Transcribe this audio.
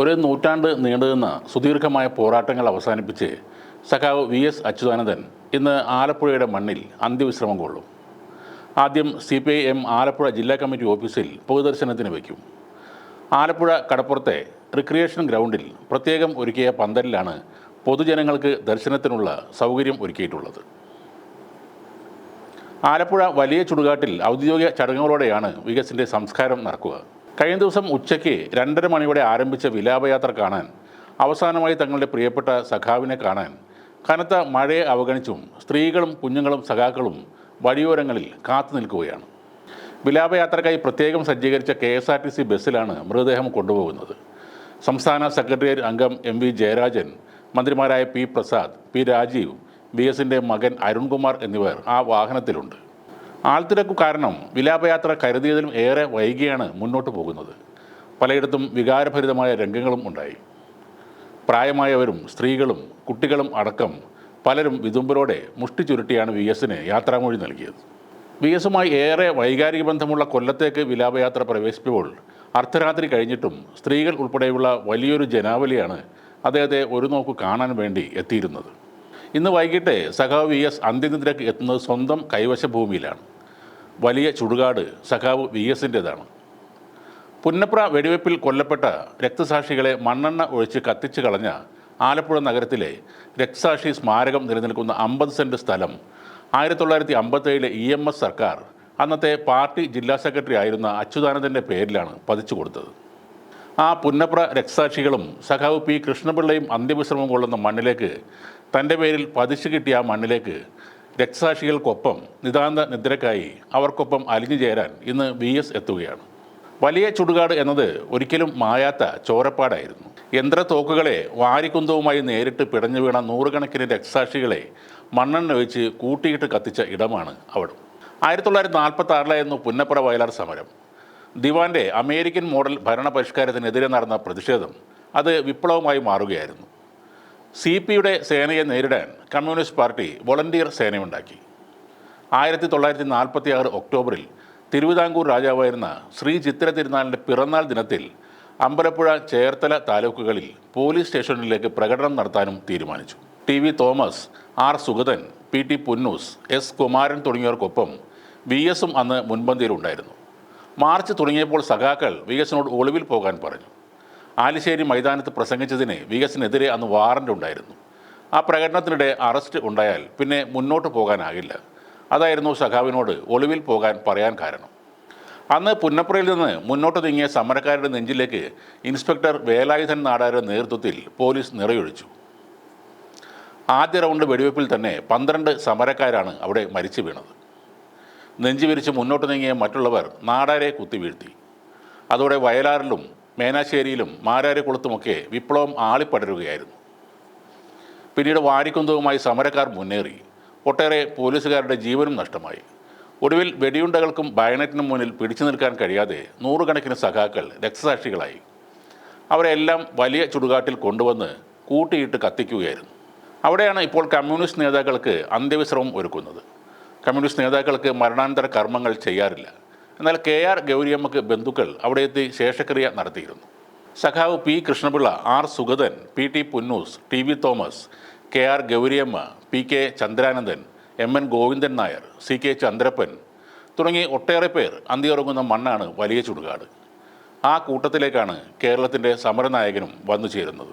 ഒരു നൂറ്റാണ്ട് നീണ്ടുനിന്ന സുദീർഘമായ പോരാട്ടങ്ങൾ അവസാനിപ്പിച്ച് സഖാവ് വി എസ് അച്യുതാനന്ദൻ ഇന്ന് ആലപ്പുഴയുടെ മണ്ണിൽ അന്ത്യവിശ്രമം കൊള്ളും. ആദ്യം C P I M Alappuzha ജില്ലാ കമ്മിറ്റി ഓഫീസിൽ പൊതുദർശനത്തിന് വയ്ക്കും. ആലപ്പുഴ കടപ്പുറത്തെ റിക്രിയേഷൻ ഗ്രൗണ്ടിൽ പ്രത്യേകം ഒരുക്കിയ പന്തലിലാണ് പൊതുജനങ്ങൾക്ക് ദർശനത്തിനുള്ള സൗകര്യം ഒരുക്കിയിട്ടുള്ളത്. ആലപ്പുഴ വലിയ ചുടുകാട്ടിൽ ഔദ്യോഗിക ചടങ്ങുകളോടെയാണ് വികസിന്റെ സംസ്കാരം നടക്കുക. കഴിഞ്ഞ ദിവസം ഉച്ചയ്ക്ക് രണ്ടര മണിയോടെ ആരംഭിച്ച വിലാപയാത്ര കാണാൻ അവസാനമായി തങ്ങളുടെ പ്രിയപ്പെട്ട സഖാവിനെ കാണാൻ കനത്ത മഴയെ അവഗണിച്ചും സ്ത്രീകളും കുഞ്ഞുങ്ങളും സഖാക്കളും വഴിയോരങ്ങളിൽ കാത്തു നിൽക്കുകയാണ്. വിലാപയാത്രക്കായി പ്രത്യേകം സജ്ജീകരിച്ച K S R T C ബസ്സിലാണ് മൃതദേഹം കൊണ്ടുപോകുന്നത്. സംസ്ഥാന സെക്രട്ടേറിയറ്റ് അംഗം എം വി ജയരാജൻ മന്ത്രിമാരായ P Prasad P Rajeev B എസിന്റെ മകൻ അരുൺകുമാർ എന്നിവർ ആ വാഹനത്തിലുണ്ട്. ആൾത്തിരക്കു കാരണം വിലാപയാത്ര കരുതിയതിലും ഏറെ വൈകിയാണ് മുന്നോട്ട് പോകുന്നത്. പലയിടത്തും വികാരഭരിതമായ രംഗങ്ങളും ഉണ്ടായി. പ്രായമായവരും സ്ത്രീകളും കുട്ടികളും അടക്കം പലരും വിതുമ്പലോടെ മുഷ്ടി ചുരുട്ടിയാണ് വി എസിന് യാത്രാമൊഴി നൽകിയത്. വി എസുമായി ഏറെ വൈകാരിക ബന്ധമുള്ള കൊല്ലത്തേക്ക് വിലാപയാത്ര പ്രവേശിപ്പിപ്പോൾ അർദ്ധരാത്രി കഴിഞ്ഞിട്ടും സ്ത്രീകൾ ഉൾപ്പെടെയുള്ള വലിയൊരു ജനാവലിയാണ് അദ്ദേഹത്തെ ഒരു നോക്ക് കാണാൻ വേണ്ടി എത്തിയിരുന്നത്. ഇന്ന് വൈകിട്ട് സഖാവ് വി എസ് അന്ത്യനിദ്രയ്ക്ക് എത്തുന്നത് സ്വന്തം കൈവശ ഭൂമിയിലാണ് വലിയ ചുടുകാട് സഖാവ് വി എസിന്റേതാണ്. പുന്നപ്ര വെടിവെപ്പിൽ കൊല്ലപ്പെട്ട രക്തസാക്ഷികളെ മണ്ണെണ്ണ ഒഴിച്ച് കത്തിച്ചു കളഞ്ഞ ആലപ്പുഴ നഗരത്തിലെ രക്തസാക്ഷി സ്മാരകം നിലനിൽക്കുന്ന അമ്പത് സെന്റ് സ്ഥലം ആയിരത്തി തൊള്ളായിരത്തി അമ്പത്തേഴിലെ ഇ എം എസ് സർക്കാർ അന്നത്തെ പാർട്ടി ജില്ലാ സെക്രട്ടറി ആയിരുന്ന അച്യുതാനന്ദന്റെ പേരിലാണ് പതിച്ചു കൊടുത്തത്. ആ പുന്നപ്ര രക്തസാക്ഷികളും സഖാവ് പി കൃഷ്ണപിള്ളയും അന്ത്യവിശ്രമം കൊള്ളുന്ന മണ്ണിലേക്ക് തന്റെ പേരിൽ പതിച്ചു കിട്ടിയ ആ മണ്ണിലേക്ക് രക്തസാക്ഷികൾക്കൊപ്പം നിതാന്ത നിദ്രക്കായി അവർക്കൊപ്പം അലിഞ്ഞു ചേരാൻ ഇന്ന് വി എസ് എത്തുകയാണ്. വലിയ ചുടുകാട് എന്നത് ഒരിക്കലും മായാത്ത ചോരപ്പാടായിരുന്നു. യന്ത്രത്തോക്കുകളെ വാരിക്കുന്തവുമായി നേരിട്ട് പിടഞ്ഞു വീണ നൂറുകണക്കിന് രക്തസാക്ഷികളെ മണ്ണെണ്ണ ഒഴിച്ച് കൂട്ടിയിട്ട് കത്തിച്ച ഇടമാണ് അവിടം. ആയിരത്തി തൊള്ളായിരത്തി നാൽപ്പത്തി ആറിലായിരുന്നു പുന്നപ്പുറ വയലാർ സമരം. ദിവാന്റെ അമേരിക്കൻ മോഡൽ ഭരണ പരിഷ്കാരത്തിനെതിരെ നടന്ന പ്രതിഷേധം അത് വിപ്ലവമായി മാറുകയായിരുന്നു. സി പിയുടെ സേനയെ നേരിടാൻ കമ്മ്യൂണിസ്റ്റ് പാർട്ടി വോളണ്ടിയർ സേനയുണ്ടാക്കി. ആയിരത്തി തൊള്ളായിരത്തി നാൽപ്പത്തി ആറ് ഒക്ടോബറിൽ തിരുവിതാംകൂർ രാജാവായിരുന്ന ശ്രീ ചിത്ര തിരുനാളിന്റെ പിറന്നാൾ ദിനത്തിൽ അമ്പലപ്പുഴ ചേർത്തല താലൂക്കുകളിൽ പോലീസ് സ്റ്റേഷനിലേക്ക് പ്രകടനം നടത്താനും തീരുമാനിച്ചു. T V Thomas R Sugathan P T Punnoose S Kumaran തുടങ്ങിയവർക്കൊപ്പം V എസും അന്ന് മുൻപന്തിയിലുണ്ടായിരുന്നു. മാർച്ച് തുടങ്ങിയപ്പോൾ സഖാക്കൾ വി എസിനോട് ഒളിവിൽ പോകാൻ പറഞ്ഞു. ആലിശ്ശേരി മൈതാനത്ത് പ്രസംഗിച്ചതിന് വി എസിനെതിരെ അന്ന് വാറന്റ് ഉണ്ടായിരുന്നു. ആ പ്രകടനത്തിനിടെ അറസ്റ്റ് ഉണ്ടായാൽ പിന്നെ മുന്നോട്ട് പോകാനാകില്ല. അതായിരുന്നു സഖാവിനോട് ഒളിവിൽ പോകാൻ പറയാൻ കാരണം. അന്ന് പുന്നപ്പുറയിൽ നിന്ന് മുന്നോട്ട് നീങ്ങിയ സമരക്കാരുടെ നെഞ്ചിലേക്ക് ഇൻസ്പെക്ടർ വേലായുധൻ നാടാരുടെ നേതൃത്വത്തിൽ പോലീസ് നിറയൊഴിച്ചു. ആദ്യ റൗണ്ട് വെടിവയ്പ്പിൽ തന്നെ പന്ത്രണ്ട് സമരക്കാരാണ് അവിടെ മരിച്ചു വീണത്. നെഞ്ചു വിരിച്ച് മുന്നോട്ട് നീങ്ങിയ മറ്റുള്ളവർ നാടാരെ കുത്തിവീഴ്ത്തി അതോടെ വയലാറിലും മേനാശ്ശേരിയിലും മാരാരിക്കുളത്തുമൊക്കെ വിപ്ലവം ആളിപ്പടരുകയായിരുന്നു. പിന്നീട് വാരിക്കുന്തവുമായി സമരക്കാർ മുന്നേറി. ഒട്ടേറെ പോലീസുകാരുടെ ജീവനും നഷ്ടമായി. ഒടുവിൽ വെടിയുണ്ടകൾക്കും ബയണറ്റിനും മുന്നിൽ പിടിച്ചു നിൽക്കാൻ കഴിയാതെ നൂറുകണക്കിന് സഖാക്കൾ രക്തസാക്ഷികളായി. അവരെല്ലാം വലിയ ചുടുകാട്ടിൽ കൊണ്ടുവന്ന് കൂട്ടിയിട്ട് കത്തിക്കുകയായിരുന്നു. അവിടെയാണ് ഇപ്പോൾ കമ്മ്യൂണിസ്റ്റ് നേതാക്കൾക്ക് അന്ത്യവിശ്രമം ഒരുക്കുന്നത്. കമ്മ്യൂണിസ്റ്റ് നേതാക്കൾക്ക് മരണാനന്തര കർമ്മങ്ങൾ ചെയ്യാറില്ല. എന്നാൽ കെ ആർ ഗൗരിയമ്മക്ക് ബന്ധുക്കൾ അവിടെ എത്തി ശേഷക്രിയ നടത്തിയിരുന്നു. സഖാവ് P Krishna Pillai R Sugathan P T Punnoose T V Thomas K R Gouri Amma P K Chandranandan M N Govindan Nair C K Chandrappan തുടങ്ങി ഒട്ടേറെ പേർ അന്തിയുറങ്ങുന്ന മണ്ണാണ് വലിയ ചുടുകാട്. ആ കൂട്ടത്തിലേക്കാണ് കേരളത്തിന്റെ സമരനായകനും വന്നു ചേരുന്നത്